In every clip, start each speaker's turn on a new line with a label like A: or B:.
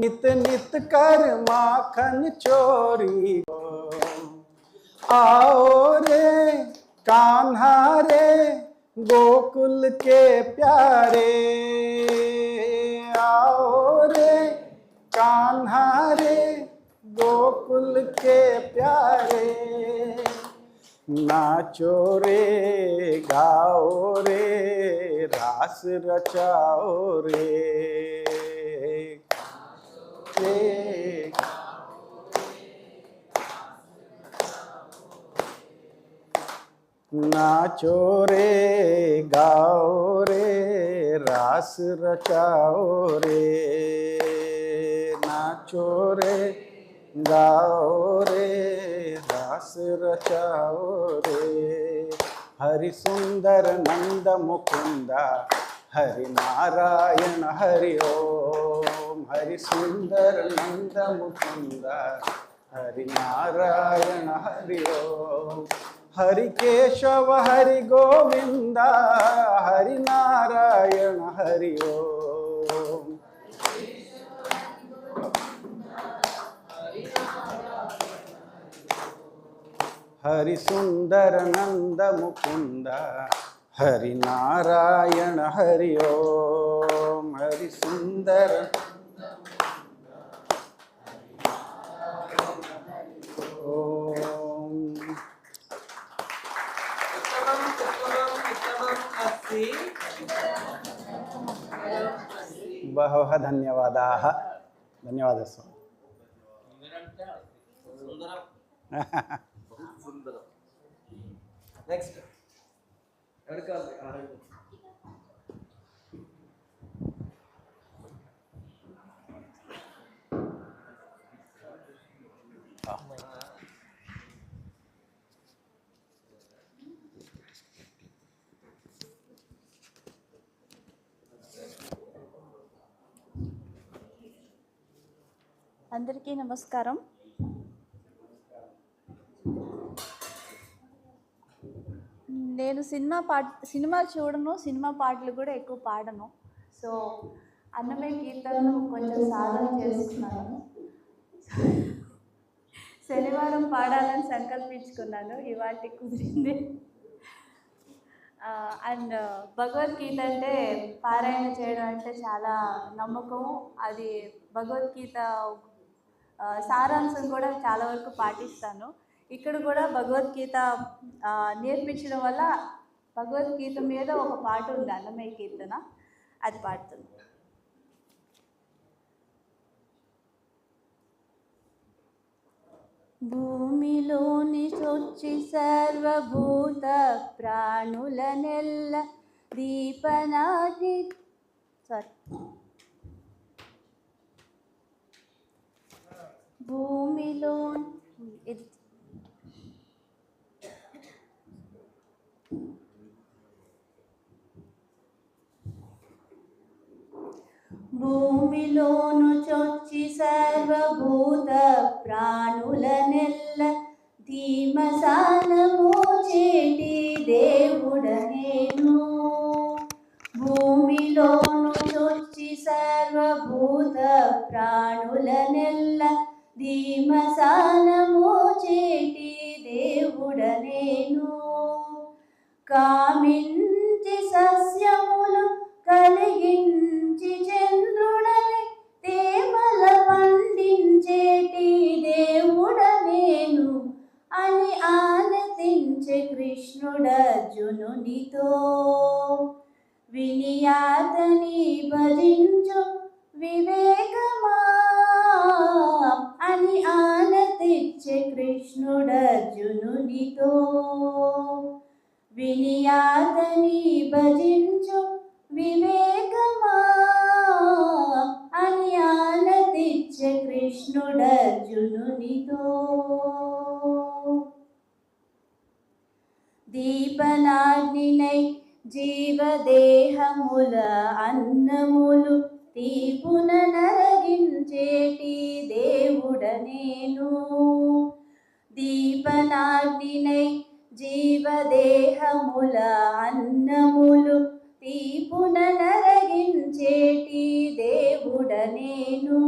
A: नित नित कर माखन चोरी। हो आओ रे कान्हा रे गोकुल के प्यारे। आओ रे कान्हा रे गोकुल के प्यारे। नाचो रे, गाओ रे, रास रचाओ रे। नाचो रे गाओ रे, रास रचाओ रे। नाचो रे गाओ रे, रास रचाओ रे। हरि सुंदर नंद मुकुंदा, हरि नारायण हरि ओम హరి సుందర నంద ముకుంద హరి నారాయణ హరి హరి కేశవ హరి గోవింద. హరి నారాయణ హరి హరి సుందర నంద ముకుంద
B: హరి నారాయణ హరి ఓం.
A: హరి సుందర బహవः ధన్యవాదాः
B: ధన్యవాద స్వామి నెక్స్ట్
C: అందరికీ నమస్కారం. నేను సినిమా పాట సినిమా చూడను సినిమా పాటలు కూడా ఎక్కువ పాడను. సో అన్నమయ్య కీర్తనలు కొంచెం సాధన చేస్తున్నాను శనివారం పాడాలని సంకల్పించుకున్నాను ఇవాటి కుదిరింది. అండ్ భగవద్గీత అంటే పారాయణ చేయడం అంటే చాలా నమ్మకం. అది భగవద్గీత సారాంశం కూడా చాలా వరకు పాటిస్తాను. ఇక్కడ కూడా భగవద్గీత నేర్పించడం వల్ల భగవద్గీత మీద ఒక పాట ఉంది అన్నమయ్య కీర్తన. అది పాడుతుంది. భూమిలోని చొచ్చి సర్వభూత ప్రాణులనెల్ల దీపనాది సారీ భూమిలో భూమిలోను చొచ్చి సర్వభూత ప్రాణుల నెల్ల ధీమసానము చేటి దేవుడనేను భూమిలోను చొచ్చి సర్వభూత ప్రాణుల నెల్ల ధీమసానము చేటి దేవుడ నేను కామించి సస్యములు కలిగించి చంద్రుడని తేమల పండించేటి దేవుడ నేను అని ఆనందించే కృష్ణుడర్జునునితో. వినియాతని భజించు వివేకమా అని ఆన తెచ్చే కృష్ణుడర్జునునితో వినియాతని భజించు వివేకమా అని ఆన తెచ్చే కృష్ణుడర్జునునితో. దీపనాగ్నినై జీవదేహముల అన్నములు తీపున నరగించేటి దేవుడనేను దీపనాగ్నినై జీవదేహముల అన్నములు తీపున నరగించేటి దేవుడనేను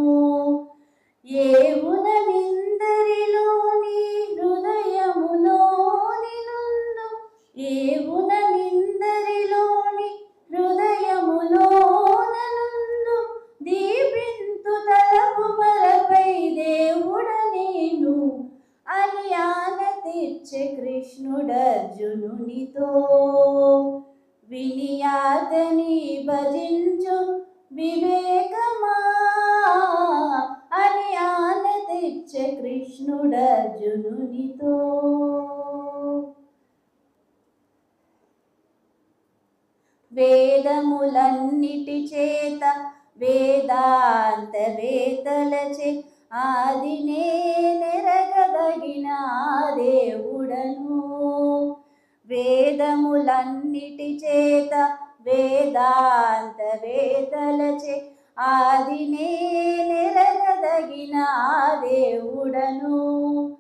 C: తలచే వేతలచే ఆదినే నెరగదగిన దేవుడను. వేదములన్నిటి చేత వేదాంత వేదలచే ఆదినే నెరగదగిన దేవుడను.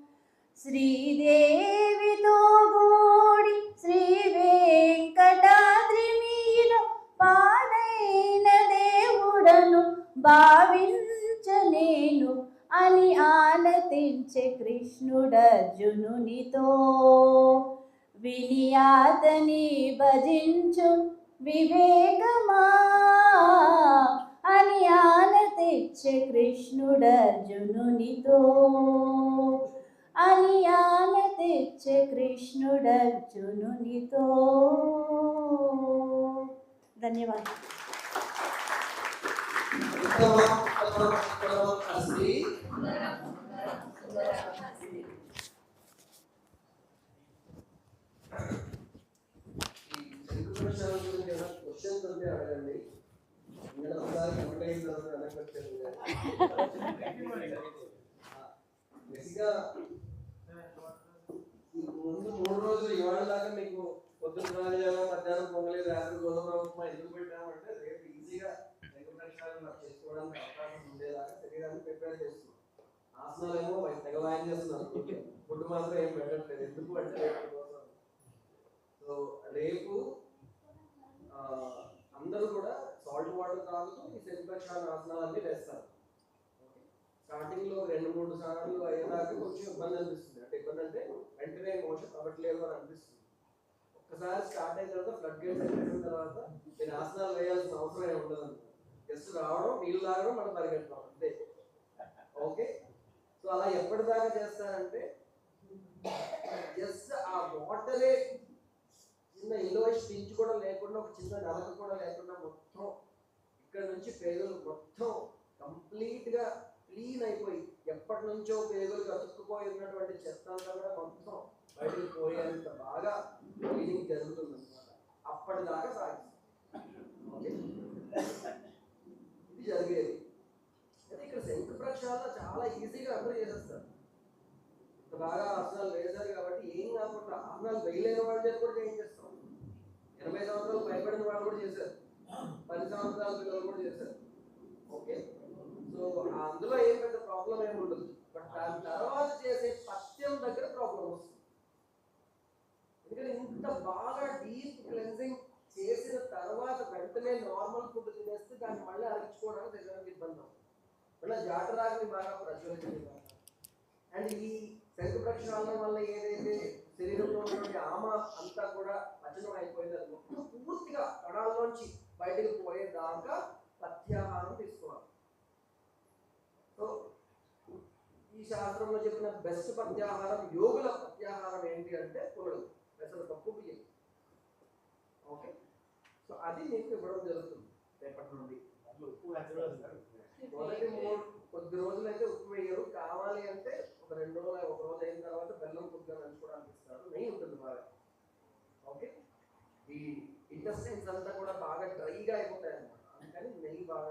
C: శ్రీదేవితో గూడి శ్రీ వెంకటాద్రి మీద పాడైన దేవుడను. భావించలేను. అని ఆనతించే కృష్ణుడర్జునునితో వినియాతని భజించు వివేకమా అని ఆన తెచ్చే కృష్ణుడర్జునునితో అని ఆన తెచ్చే కృష్ణుడర్జునునితో. ధన్యవాదాలు.
B: ఉత్తమం అడగండి ఇంకా ముందు మూడు రోజులు ఇవాళ దాకా మీకు పొద్దున్న రాజాలో మధ్యాహ్నం పొంగలేదు రాత్రి గోధుమ ఉప్మా ఎందుకు పెట్టామంటే రేపు ఈజీగా తెలుగు ప్రశ్నలు నాకు చేసుకోవడానికి అవకాశం ఉండేలాగా శరీరాన్ని ప్రిపేర్ చేస్తున్నాం. ఆసనాలు ఏమో తెగ వాయిన్ చేస్తున్నారు. ఫుడ్ మాత్రం ఏం పెట్టట్లేదు. ఎందుకు అంటే కోసం సో రేపు అందరూ కూడా సాల్ట్ వాటర్ తాగుతూ ఈ శరీరక్షణ ఆసనాలన్నీ వేస్తారు. స్టార్టింగ్లో రెండు మూడు సార్లు అయ్యేదాకా కొంచెం ఇబ్బంది అనిపిస్తుంది. అంటే ఇబ్బంది అంటే వెంటనే మోషన్ అవ్వట్లేదు అని అనిపిస్తుంది. ఒక్కసారి స్టార్ట్ అయిన తర్వాత ఫ్లడ్ గేట్స్ అయిపోయిన తర్వాత నేను ఆసనాలు వేయాల్సిన అవసరం ఏమి ఉండదు జస్ట్ రావడం నీళ్ళు తాగడం మనం పరిగెట్టడం అంతే. ఓకే? సో అలా ఎప్పటిదాకా చేస్తారంటే జస్ట్ ఆ వాటరే చిన్న ఇలోవేషన్ పించ్ కూడా లేకుండా ఒక చిన్న నలక కూడా లేకుండా మొత్తం ఇక్కడ నుంచి పేదలు మొత్తం కంప్లీట్గా క్లీన్ అయిపోయి ఎప్పటి నుంచో పేదలు అతుక్కుపోయి ఉన్నటువంటి చెత్త అంతా కూడా మొత్తం బయటకు పోయేంత బాగా క్లీనింగ్ జరుగుతుంది అనమాట అప్పటిదాకా సాగిస్తాం. ఓకే ఇది జరిగేది అయితే ఇక్కడ శంకు ప్రక్షాళన చాలా ఈజీగా అందరూ చేసేస్తారు. బాగా ఆసనాలు వేశారు కాబట్టి ఏం కాకుండా ఆసనాలు వేయలేని వాళ్ళ చేసి కూడా చేస్తాం ఎనభై సంవత్సరాలు భయపడిన వాళ్ళు కూడా చేశారు. పది సంవత్సరాల పిల్లలు కూడా చేశారు. ఓకే? సో అందులో ఏం పెద్ద ప్రాబ్లం ఏమి ఉండదు. బట్ దాని తర్వాత చేసే పత్యం దగ్గర ప్రాబ్లం వస్తుంది. ఎందుకంటే ఇంత బాగా డీప్ క్లెన్సింగ్ చేసిన తర్వాత వెంటనే నార్మల్ ఫుడ్ తినేస్తే దాన్ని మళ్ళీ అరచుకోవడానికి శరీరానికి ఇబ్బంది అవుతుంది. మళ్ళీ జాటరాగ్ని బాగా ప్రజ్వలించింది అండ్ ఈ శంకు ప్రక్షాళన వల్ల ఏదైతే శరీరంలో ఉన్నటువంటి ఆమ అంతా కూడా పచనం అయిపోయింది అది మొత్తం పూర్తిగా కణాల్లోంచి బయటకు పోయేదాకా పథ్యాహారం తీసుకోవాలి సో ఈ శాస్త్రంలో చెప్పిన బెస్ట్ పథ్యాహారం యోగుల పథ్యాహారం ఏంటి అంటే పునరు పెసర పప్పు బియ్యం. ఓకే? సో అది మీకు ఇవ్వడం జరుగుతుంది. రేపటి నుండి. మొదటి మూడు కొద్ది రోజులు అయితే ఉప్పు వేయరు. కావాలి అంటే ఒక రెండు రోజులు ఒక రోజు అయిన తర్వాత బెల్లం కొద్దిగా నంచుకోవడానికి ఇస్తారు. నెయ్యి ఉంటుంది బాగా. ఓకే? ఈ ఇంటెస్టైన్స్ అంతా కూడా బాగా డ్రైగా అయిపోతాయి అన్నమాట అందుకని నెయ్యి బాగా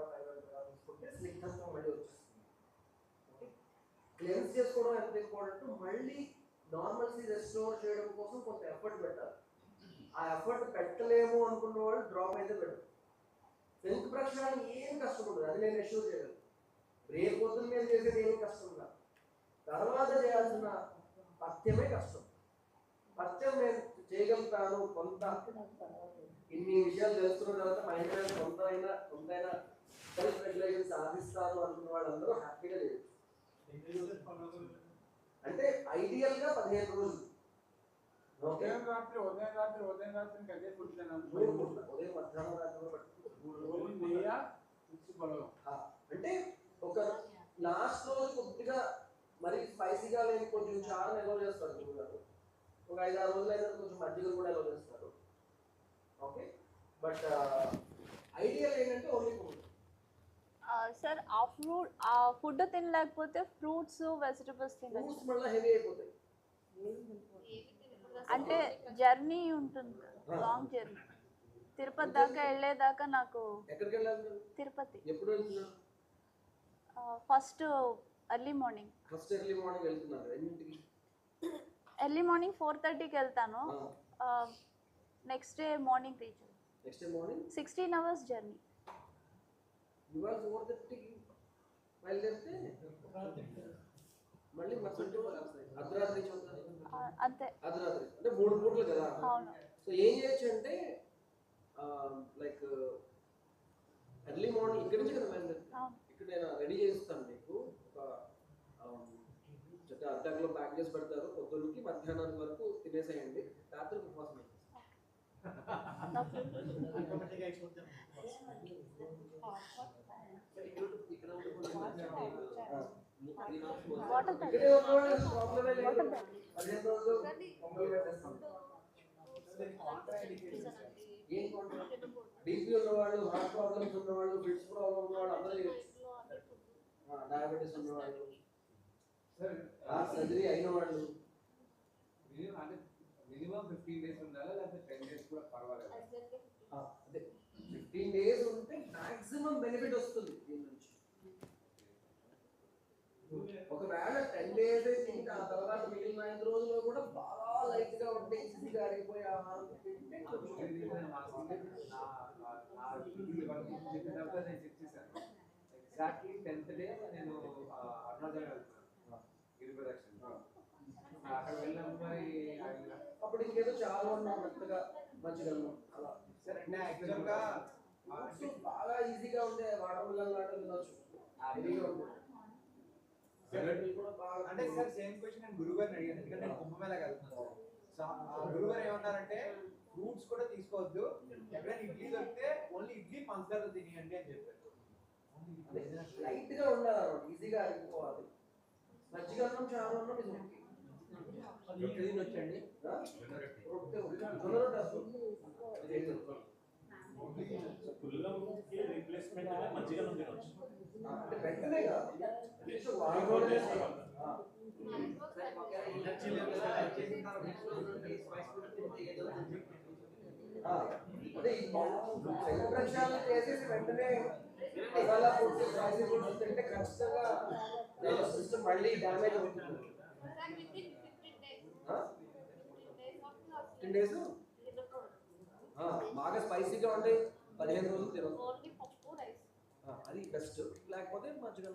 B: తీసుకుంటే స్నిగ్ధత్వం మళ్ళీ వచ్చేస్తుంది. ఓకే? క్లెన్స్ చేసుకోవడం ఎంత ఇంపార్టెంట్? మళ్ళీ నార్మల్సీ రెస్టోర్ చేయడం కోసం కొంత ఎఫర్ట్ పెట్టాలి. ఆ ఎఫర్ట్ పెట్టలేము అనుకున్న వాళ్ళు డ్రాప్ అయితే పెట్టరు. శంకు ప్రక్షాళన ఏం కష్టం ఉండదు. అది నేను ఎష్యూర్ చేయగలను. రేపు పొద్దున్న మీద చేసేది ఏం కష్టం కాదు తర్వాత చేయాల్సిన పథ్యమే కష్టం. పథ్యం నేను చేయగలుగుతాను. కొంత ఇన్ని విషయాలు తెలుసుకున్న తర్వాత మైండ్ మీద కొంతైనా కొంతైనా సెల్ఫ్ రెగ్యులేషన్ సాధిస్తారు అనుకున్న వాళ్ళందరూ హ్యాపీగా చేయొచ్చు అంటే ఐడియల్గా పదిహేను రోజులు.
D: ఉదయం రాత్రి ఉదయం రాత్రి ఉదయం రాత్రి ఇంకా అదే ఫుడ్ తినాలి
B: ఉదయం మధ్యాహ్నం రాత్రి అంటే ఒక లాస్ట్ రోజు కొద్దిగా మరి స్పైసీగా లేని కొంచెం చారు నిల్వ చేస్తారు గురుగారు ఒక ఐదు ఆరు రోజులు అయితే కొంచెం మజ్జిగ కూడా నిల్వ చేస్తారు. ఓకే? బట్ ఐడియల్ ఏంటంటే ఓన్లీ ఫుడ్
C: సార్ ఆ ఫ్రూట్ ఆ ఫుడ్ తినలేకపోతే ఫ్రూట్స్ వెజిటబుల్స్ తినచ్చు.
B: ఫ్రూట్స్ మళ్ళీ హెవీ అయిపోతాయి.
C: అంటే జర్నీ ఉంటుంది. లాంగ్ జర్నీ తిరుపతి దాకా వెళ్ళేదాకా నాకు? Tirupati. First early morning
B: first early morning వెళ్తున్నారు. ఎన్నింటికి?
C: ఎర్లీ మార్నింగ్ ఫోర్ థర్టీకి వెళ్తాను. Next day morning reach
B: next day morning
C: sixteen hours journey
B: ఇవాళ ఫోర్ థర్టీకి బయలుదేరితే? మళ్ళీ అర్ధరాత్రి చూద్దాం
C: అంతే.
B: అర్ధరాత్రి. అంటే మూడు పూటలు కదా? సో ఏం చేయొచ్చు అంటే లైక్ ఎర్లీ మార్నింగ్ ఇక్కడ నుంచి కదా ఇక్కడ నేను రెడీ చేస్తాను మీకు ఒక ప్యాక్ చేసి పెడతారు. పొద్దున్నకి మధ్యాహ్నానికి వరకు తినేసేయండి. రాత్రి ఉపవాసం ఇక్కడే బీపీ ఉన్నవాళ్ళు హార్ట్ ప్రాబ్లమ్స్ ఉన్నవాళ్ళు ఫిట్స్ ప్రాబ్లమ్ ఉన్నవాళ్ళు అందరూ డయాబెటీస్ ఉన్నవాళ్ళు హార్ట్ సర్జరీ అయిన వాళ్ళు
D: మినిమం ఫిఫ్టీన్ డేస్ ఉండాలా లేకపోతే టెన్ డేస్ కూడా పర్వాలేదు
B: ఫిఫ్టీన్ డేస్ ఉంటే మాక్సిమం బెనిఫిట్ వస్తుంది దీని నుంచి ఒకవేళ టెన్ డేస్ తింటే ఆ తర్వాత మిగిలిన ఐదు రోజుల్లో కూడా బాగా లైట్గా ఉంటే ఈజీగా అరిగిపోయే ఆహారం
D: ఎగ్జాక్ట్లీ టెన్త్ డే నేను అరుణాచల్ వెళ్తున్నాను గిరి ప్రదక్షిణ అక్కడ వెళ్ళాము మరి
B: అప్పుడు ఇంకేదో చాలా ఉన్నాం మెత్తగా మంచిగా అలా
D: సరే అంటే యాక్చువల్గా
B: బాగా ఈజీగా ఉండే వాటర్ మిల్లన్ లాంటివి తినొచ్చు హెవీగా ఉంటుంది సెలడ్లు కూడా బాగా
E: అంటే సార్ సేమ్ క్వశ్చన్ నేను గురువు గారిని అడిగాను. ఎందుకంటే నేను కుంభమేళకి వెళ్తున్నాను. గురువు గారు ఏమన్నారంటే ఫ్రూట్స్ కూడా తీసుకోవద్దు. ఎక్కడైనా ఇడ్లీ దొరికితే ఓన్లీ ఇడ్లీ పంచదార తినేయండి అని చెప్పారు.
B: లైట్గా ఉండాలి ఈజీగా అరిగిపోవాలి మజ్జిగ అన్నం చాలా అన్నం ఇది ఒకటి వచ్చండి రొట్టె అసలు. ఇది ఐదు రూపాయలు.
F: పుల్లకి రీప్లేస్మెంట్
B: ఆ, అంటే వెంటనే కాదు అదే ఈ చేసేసి వెంటనే మసాలా ఫుడ్స్ స్పైసీ తింటే ఖచ్చితంగా సిస్టమ్ మళ్ళీ డ్యామేజ్ అవుతుంది ఫిఫ్టీన్ డేస్ బాగా స్పైసీగా ఉంటే పదిహేను రోజులు తినదు అది బెస్ట్ లేకపోతే మంచిగా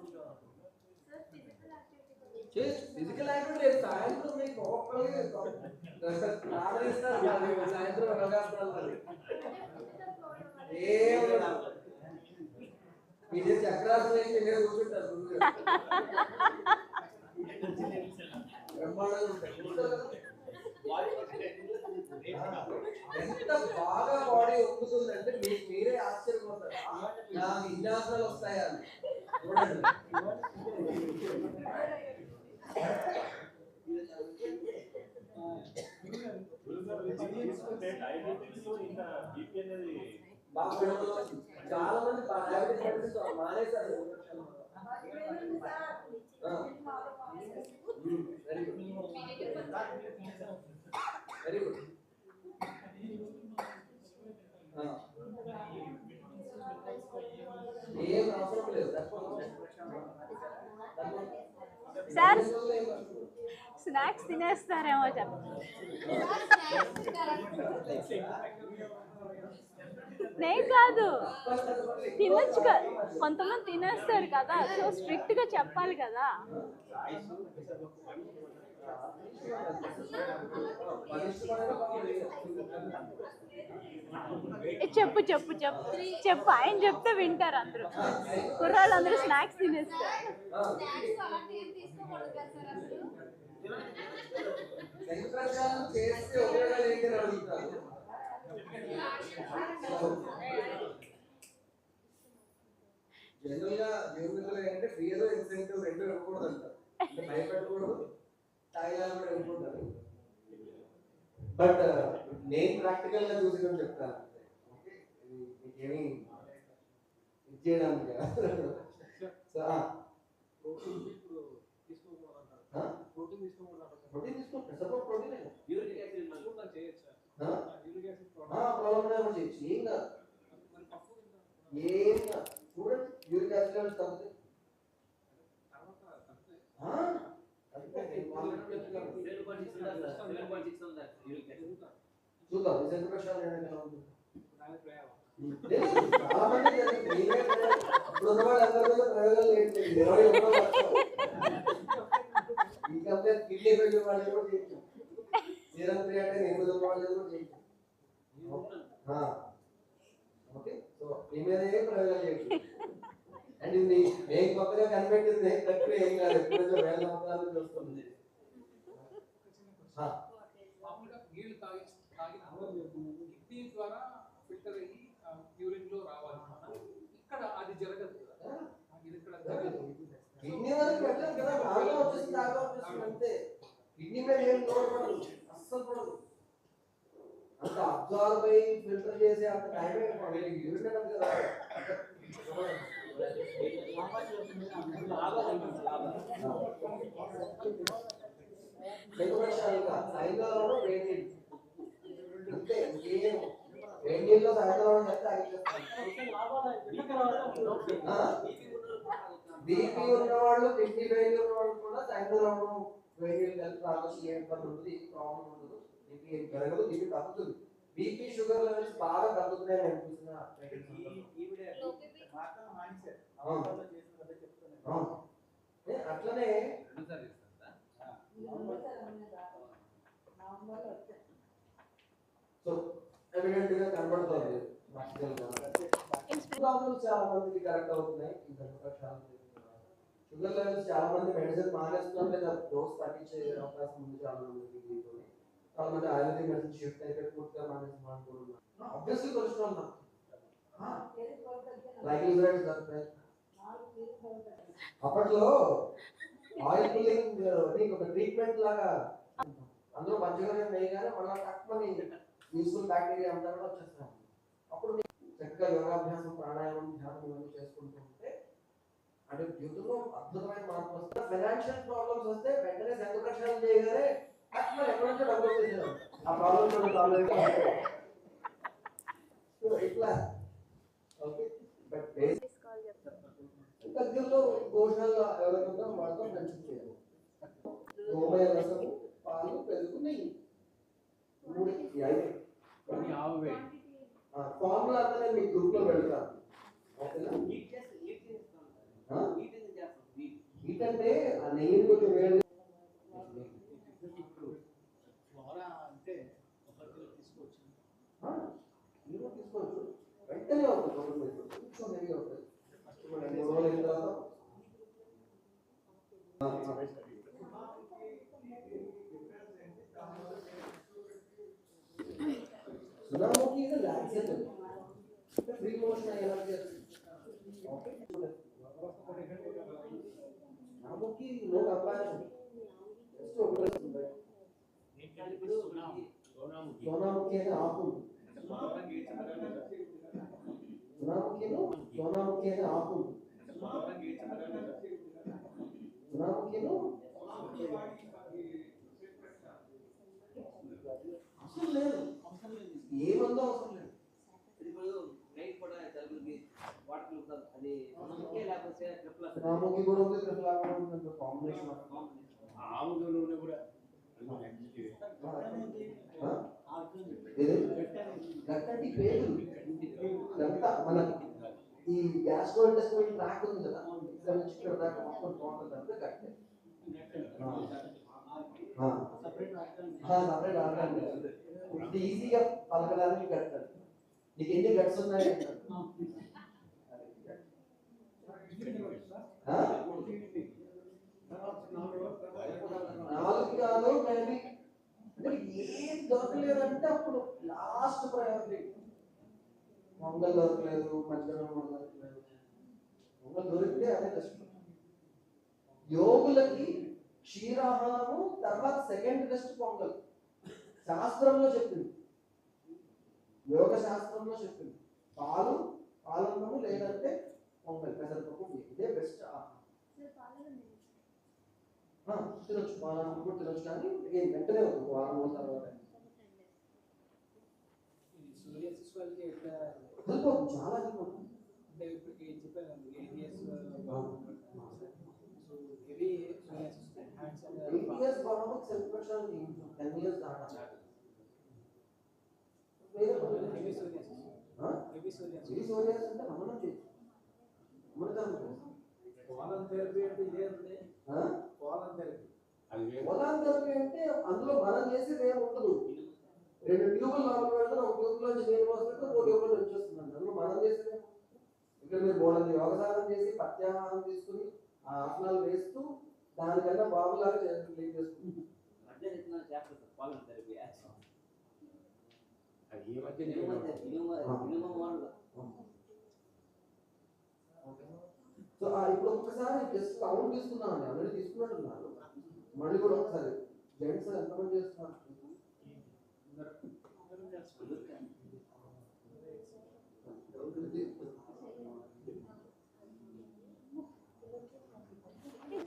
B: ఫిజికల్ యాక్టివిటీ సాయంత్రం మీకు సాయంత్రం. ఇదే చక్రాసనం కూర్చుంటారు. బ్రహ్మాండంగా ఉంటాయి. ఎంత బాగా బాడీ ఒప్పుతుందంటే మీకు మీరే ఆశ్చర్యపోతారు నా విన్యాసాలు వస్తాయా చాలా మంది డయాబెటీస్ మానేశారు వెరీ గుడ్ వెరీ గుడ్ ఏం అవసరం లేదు.
C: సార్ స్నాక్స్ తినేస్తారేమో చెప్పండి నేను కాదు. తినొచ్చు కదా కొంతమంది తినేస్తారు కదా. సో స్ట్రిక్ట్గా చెప్పాలి కదా. చెప్పు చెప్పు చెప్పు. చెప్పు ఆయన చెప్తే వింటారు అందరూ. కుర్రాళ్ళు అందరూ స్నాక్స్ తినేస్తారు.
B: జనరల్గా దేవుడిలో ఏంటంటే ఏదో ఇన్సెంటివ్ రెండు ఇవ్వకూడదు అంటారు అంటే భయపెట్టకూడదు. తాయిలాలు కూడా ఇవ్వకూడదు బట్ నేను ప్రాక్టికల్గా చూసి చెప్తాను ఓకే మీకేమీ ఇది చేయడానికి కదా.
D: ప్రోటీన్
B: తీసుకోండి సపోర్ట్ ప్రోటీన్
D: యూరిక్ యాసిడ్ మనం చేయొచ్చా? యూరిక్ యాసిడ్
B: ప్రాబ్లం ఏమో చేయొచ్చు. ఏం కాదు. ఏం కాదు చూడండి యూరిక్ యాసిడ్ లెవెల్స్ తగ్గుతాయి
D: తర్వాత తగ్గుతాయి
B: ఆ? తగ్గుతాయి. వాళ్ళకి చెప్తున్నాను. చూద్దాం రిజల్ట్ ప్రశ్న ఎలా ఉంటుంది
D: దాని ప్రయాణం
B: తెలుసు, చాలా మంది తెలుసు. నేనే ప్రయోగం. ఇప్పుడు ఉన్న వాళ్ళందరూ కూడా ప్రయోగాలు. ఇరవై ఒకటో లక్షలు. ఈ కంపెనీ కిడ్నీ ఫెయిల్యూర్ వాళ్ళు కూడా చేయొచ్చు సీరం త్రీ అంటే ఎనిమిది ఉన్న వాళ్ళు కూడా చేయొచ్చు ఆ. ఓకే సో మీ మీద ఏం ప్రయోగాలు చేయొచ్చు అండ్ ఇది నేను కొత్తగా కనిపెట్టింది ప్రక్రియ ఏం కాదు ఎప్పుడైతే వేల సంవత్సరాలు చూస్తుంది
D: తాగిన కిడ్నీ ద్వారా ఫిల్టర్ అయ్యి యూరిన్లో రావాలి. ఇక్కడ అది జరగదు కదా. ఇది ఇక్కడ జరగదు.
B: కిడ్నీ వరకు పెట్టలేదు కదా. బాగా వచ్చేసింది బాగా వచ్చేసింది అంతే. కిడ్నీ మీద ఏం లోడ్ పడదు అస్సలు పడదు. అంత అబ్జార్బ్ అయ్యి ఫిల్టర్ చేసి అంత టైం యూరిన్ వేడి నీళ్ళు. అంతే ఇంకేం బీపీ ఉన్న వాళ్ళు కిడ్నీ ఫెయిల్యూర్ ఉన్న వాళ్ళు కూడా సాయంత్రం నీళ్ళు కలిపి తాగొచ్చు ఏం ఇబ్బంది ఉండదు ఏం ప్రాబ్లం ఉండదు. బీపీ ఏం పెరగదు బీపీ తగ్గుతుంది. బీపీ షుగర్ లెవెల్స్ బాగా తగ్గుతున్నాయని అనిపిస్తున్నా ప్రాబ్లమ్స్ చాలా మందికి కరెక్ట్ అవుతున్నాయి. షుగర్ లెవెల్స్ చాలా మంది మెడిసిన్ మానేస్తున్నారు లేదా డోస్ తగ్గించే అవకాశం ఉంది చాలా మందికి దీంతో చాలా మంది ఆయుర్వేదిక్ మెడిసిన్ షిఫ్ట్ అయితే పూర్తిగా మానేసి మానుకుంటున్నారు ఆబ్వియస్లీ కొలెస్ట్రాల్ ట్రైగ్లిసరైడ్స్ దొరుకుతాయి అప్పట్లో ఆయిల్ పుల్లింగ్ నీకు ఒక ట్రీట్మెంట్ లాగా అందులో మంచిగా వేయగానే మళ్ళీ తక్కువ యూస్ఫుల్ బ్యాక్టీరియా అంతా కూడా వచ్చేస్తాం అప్పుడు చక్కగా యోగాభ్యాసం ప్రాణాయామం ధ్యానం ఇవన్నీ చేసుకుంటూ ఉంటే అంటే జీవితంలో అద్భుతమైన మార్పు వస్తుంది ఫైనాన్షియల్ ప్రాబ్లమ్స్ వస్తే వెంటనే శంఖ ప్రక్షాళన చేయగానే తక్కువ ఎక్కడి నుంచో డబ్బులు వచ్చేసేది ఆ ప్రాబ్లమ్ సాల్వ్ సో ఇట్లా ఓకే బట్ దగ్గరలో భోజనాలు ఎవరైనా వాళ్ళతో మంచి చేయాలి గోమయ రసము పాలు పెరుగు నెయ్యి మూడు ఈ ఐదు ఫార్ములా అంతా మీ గ్రూప్లో పెడతాను ఓకేనా? ఆ? హీట్ అంటే ఆ కొంచెం వేడి తీసుకోవచ్చు. వెంటనే అవుతుంది కొంచెం నెయ్యి అవుతుంది. మూడు రోజులు తర్వాత ఆ, ఆ. సునామీకి ఇది లాక్సేటివ్ ఫ్రీ మోషన్ ఎలా చేస్తుంది ఓకే సునామీకి నో కంపారిజన్ జస్ట్ ఒకటే ఉంటుంది సోనాముఖి అనే ఆకు ఉంది. సునాముఖిను సోనాముఖి అనే ఆకు ఉంది. సునాముఖిను అవసరం లేదు ఏమందో అవసరం లేదు. సునాముఖి కూడా ఉంది త్రిఫలా కూడా ఉంది కాంబినేషన్
F: ఆముద నూనె కూడా
B: గట్టంటి పేరు. అదంతా మన ఈ గ్యాస్ట్రో ఇంటెస్టైనల్ ట్రాక్ ఉంది కదా. ఇక్కడ నుంచి ఇక్కడ దాకా మొత్తం టోటల్ అంతా కట్టే సపరేట్ ఆడడానికి ఇది ఈజీగా పలకడానికి కడతాడు నీకు ఎన్ని గట్స్ ఉన్నాయి నాలుగు కాదు మేబీ. అంటే ఏం దొరకలేదంటే అప్పుడు లాస్ట్ ప్రయారిటీ. పొంగల్ దొరకలేదు మధ్యాహ్నం దొరకలేదు. పొంగల్ దొరికితే అదే కష్టం. యోగులకి క్షీరాహారము తర్వాత సెకండ్ బెస్ట్ పొంగల్. శాస్త్రంలో చెప్పింది. యోగ శాస్త్రంలో చెప్పింది. పాలు పాలన్నము లేదంటే పొంగల్ పెసరపప్పు. ఇదే బెస్ట్ ఆహారం ఆ, తినొచ్చు పాలన్నం కూడా తినొచ్చు కానీ వెంటనే ఒక వారం రోజుల తర్వాత. చాలా
G: చెప్పాను ATS so heavy psoriasis hands
B: eight years self protection ten years అంటే చేయొచ్చు అమృతం
E: థెరపీ అంటే ఇదే థెరపీ
B: థెరపీ అంటే అందులో మనం చేసేది ఏమి ఉండదు. రెండు ట్యూబులు లోపల ఒక ట్యూబ్ నుంచి నీళ్ళు పోసినట్టు ఒక ట్యూబ్ నుంచి వచ్చేస్తుంది అందులో మనం ఉండదు. ఇక్కడ మీరు బోర్డు యోగ సాధన చేసి ప్రత్యాహారం తీసుకుని ఆ ఆసనాలు వేస్తూ దానికన్నా బాబులాగా చేసుకుంటాం.
F: అది ఈ మధ్య నేను
B: సో ఆ ఇప్పుడు ఒక్కసారి జస్ట్ కౌంట్ తీసుకున్నామండి ఆల్రెడీ తీసుకున్నట్టున్నారు మళ్ళీ కూడా ఒకసారి. జెంట్స్ ఎంతమంది చేస్తున్నారు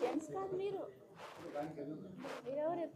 C: జెంట్స్ కాదు మీరు మీరెవరు చెప్తున్నారు ఈయన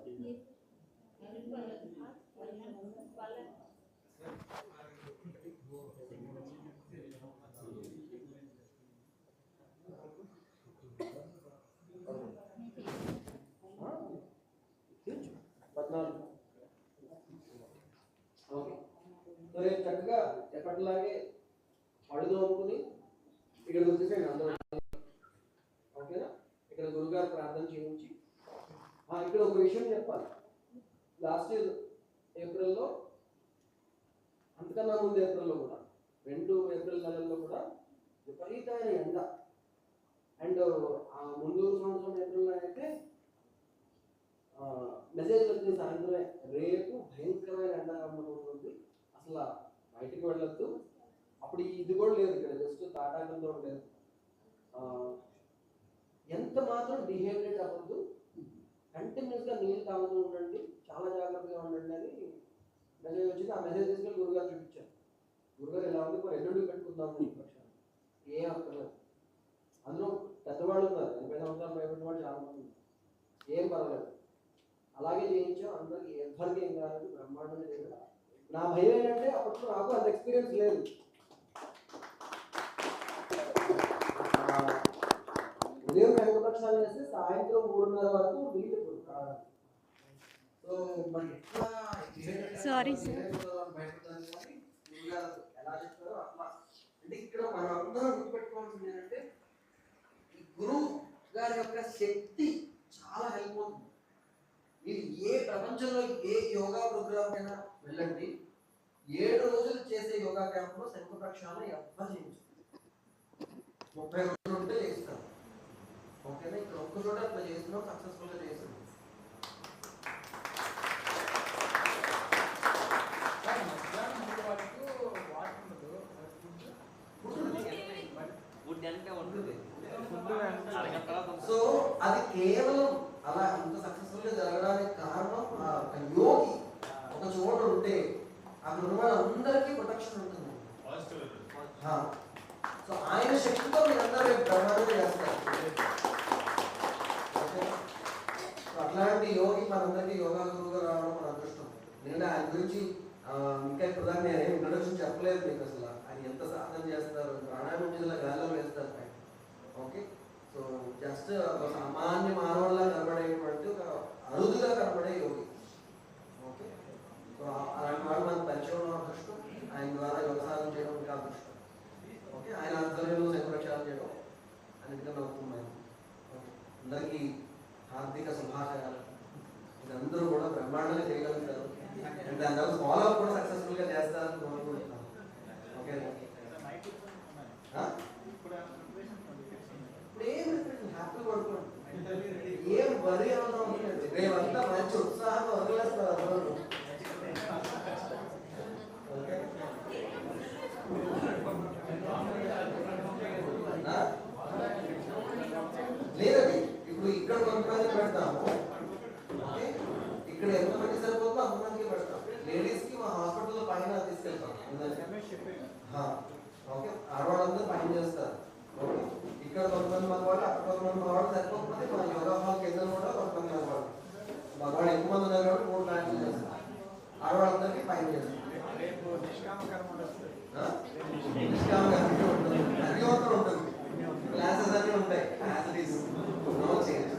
B: మరి రేపు చక్కగా ఎప్పటిలాగే అడుగు అనుకుని ఇక్కడికి వచ్చేసేయండి అందరూ. ఓకేనా? ఇక్కడ గురుగారు ప్రార్థన చేయించి. ఇక్కడ ఒక విషయం చెప్పాలి. లాస్ట్ ఇయర్ ఏప్రిల్లో అంతకన్నా ముందు ఏప్రిల్లో కూడా రెండు ఏప్రిల్ నెలల్లో కూడా విపరీతమైన ఎండ. అండ్ ఆ ముందు సంవత్సరం ఏప్రిల్లో అయితే మెసేజ్ వచ్చింది సాయంత్రమే రేపు భయంకరమైన ఎండ అసలు బయటికి వెళ్ళొద్దు. అప్పుడు ఇది కూడా లేదు ఇక్కడ జస్ట్ తాటాకంతో లేదు ఎంత మాత్రం డిహైడ్రేట్ అవ్వద్దు. కంటిన్యూస్గా నీళ్ళు తాగుతూ ఉండండి. చాలా జాగ్రత్తగా ఉండండి అని మెసేజ్ వచ్చింది. ఆ మెసేజ్ తీసుకెళ్ళి గురుగారు చూపించాను గురుగారు ఎలా ఉంది? మరి ఎల్లుండి పెట్టుకుందాం ఈ పక్షాన్ని ఏం అక్కర్లేదు. అందులో పెద్దవాళ్ళు ఉన్నారు. ఎనభై సంవత్సరాలు భయపడిన వాళ్ళు చాలా మంది ఏం పర్వాలేదు. అలాగే చేయించాం. అందరికి ఎవరికి ఏం కాదు బ్రహ్మాండంగా చేశారు నా భయం ఏంటంటే అప్పట్లో నాకు అంత ఎక్స్పీరియన్స్ లేదు. ఉదయం రెండు పక్షాలు చేస్తే సాయంత్రం మూడున్నర వరకు నీళ్ళు కావాలి సో మరి ఎట్లా
C: Sorry, sir.
B: బయటపడాలి కానీ గురుగారు ఎలా చెప్తారో అట్లా. అంటే ఇక్కడ మనం అందరం గుర్తుపెట్టుకోవాల్సింది ఏంటంటే ఈ గురువు గారి యొక్క శక్తి చాలా హెల్ప్ అవుతుంది. మీరు ఏ ప్రపంచంలో ఏ యోగా ప్రోగ్రామ్ అయినా వెళ్ళండి. ఏడు రోజులు చేసే యోగా క్యాంప్లో శంఖ ప్రక్షాళన ఎవ్వరు చేయించు ముప్పై రోజులు ఉంటే చేస్తారు ఓకేనా? ఇక్కడ ఒక్క చోట అట్లా చేస్తున్నాం సక్సెస్ఫుల్గా చేస్తున్నాం. సో అది కేవలం అలా ఇంత సక్సెస్ఫుల్గా జరగడానికి కారణం యోగి ఒక చోట ఉంటే అక్కడ ఉన్న వాళ్ళందరికీ ప్రొటెక్షన్ ఉంటుంది. సో ఆయన శక్తితో మీరందరూ రేపు బ్రహ్మాండంగా చేస్తారు. ఓకే? సో అట్లాంటి యోగి మనందరికీ యోగా గురువుగా రావడం మన అదృష్టం. నేను ఆయన గురించి ఇంకా ఇప్పుడు దాకా నేను ఇంట్రొడక్షన్ చెప్పలేదు మీకు అసలు. ఆయన ఎంత సాధన చేస్తారు ప్రాణాయామం చేసిన గాల్లో వేస్తారు ఆయన. జస్ట్ ఒక సామాన్య మానవుల్లా కనబడేటువంటి ఒక అరుదుగా కనబడే యోగి ఓకే సో అలాంటి వాడు మనకు పరిచయం ఆయన ద్వారా వ్యవసాయం చేయడం ఇంకా అదృష్టం ఓకే? ఆయన ఆధ్వర్యంలో సంరక్షణ చేయడం అందుకని నవ్వుతున్నాను అందరికీ హార్దిక శుభాశయాలు. ఇదందరూ కూడా బ్రహ్మాండంగా చేయగలుగుతారు. అండ్ దాని ఫాలో అప్ కూడా సక్సెస్ఫుల్గా చేస్తారని కోరుకుంటున్నాను. ఓకే? ఇప్పుడు ఏం హ్యాపీ పడుకోండి. ఏం వరి ఏమన్నా లేదు. రేవంతా మంచి ఉత్సాహంగా వదిలేస్తారు అందరూ ఓకే ఆ? లేదండి ఇప్పుడు ఇక్కడ కొంతమంది పెడతాము. ఓకే? ఇక్కడ ఎంతమంది సరిపోతుందో అంతమందికి పెడతాం. లేడీస్కి మా హాస్పిటల్ పైన తీసుకెళ్తాం. ఆ, ఓకే? ఆడవాళ్ళందరూ పైన చేస్తారు. ఓకే? ఇక్కడ కొంతమంది మగవాళ్ళు అక్కడ కొంతమంది మగవాళ్ళు సరిపోకపోతే మా యోగా హాల్ కింద కూడా కొంతమంది మగవాళ్ళు. మగవాళ్ళు ఎక్కువ మంది ఉన్నారు కాబట్టి మూడు బ్రాంచ్లు చేస్తారు. ఆడవాళ్ళందరికీ పైన చేస్తారు.
E: రేపు నిష్కామ కర్మ వస్తుంది
B: ఆ? నిష్కామంగా అన్నీ ఉంటుంది. అన్నీ ఒకటి ఉంటుంది. క్లాసెస్ అన్నీ ఉంటాయి క్లాసెస్ నో చేంజ్